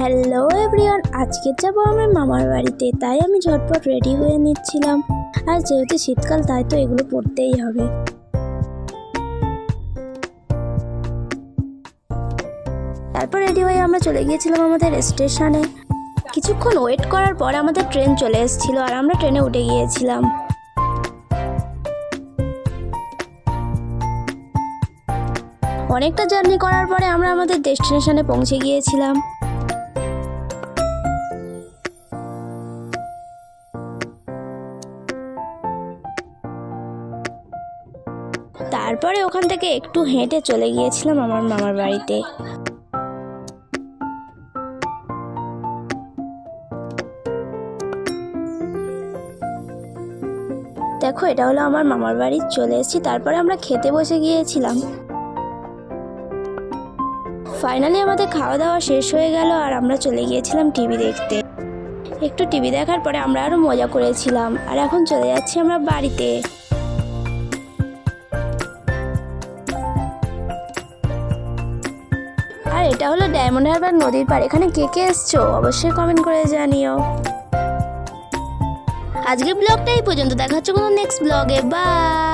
Hello everyone আজকে যাব আমার মামার বাড়িতে, তাই আমি ঝটপট রেডি হয়ে নিচ্ছিলাম। আর যেহেতু শীতকাল, তাই তো এগুলো পরতেই হবে। তারপর রেডি হয়ে আমরা চলে গিয়েছিলাম আমাদের স্টেশনে কিছুক্ষণ ওয়েট করার পর আমাদের ট্রেন চলে এসেছিল আর আমরা ট্রেনে উঠে গিয়েছিলাম। অনেকটা জার্নি করার পরে আমরা আমাদের ডেস্টিনেশনে পৌঁছে গিয়েছিলাম। তারপরে ওখান থেকে একটু হেঁটে চলে গিয়েছিলাম আমার মামার বাড়িতে। দেখো, এটা হলো আমার মামার বাড়ি, চলে এসেছি। তারপরে আমরা খেতে বসে গিয়েছিলাম। ফাইনালি আমাদের খাওয়া দাওয়া শেষ হয়ে গেল আর আমরা চলে গিয়েছিলাম টিভি দেখতে। একটু টিভি দেখার পরে আমরা আরও মজা করেছিলাম। আর এখন চলে যাচ্ছি আমরা বাড়িতে। এটা হলো ডায়মন্ড হারবার নদীর পাড়। এখানে কে কে এসছো? অবশ্যই কমেন্ট করে জানিও। আজকে ব্লগটা এই পর্যন্ত। দেখা হচ্ছে কোনো নেক্সট ব্লগে বাই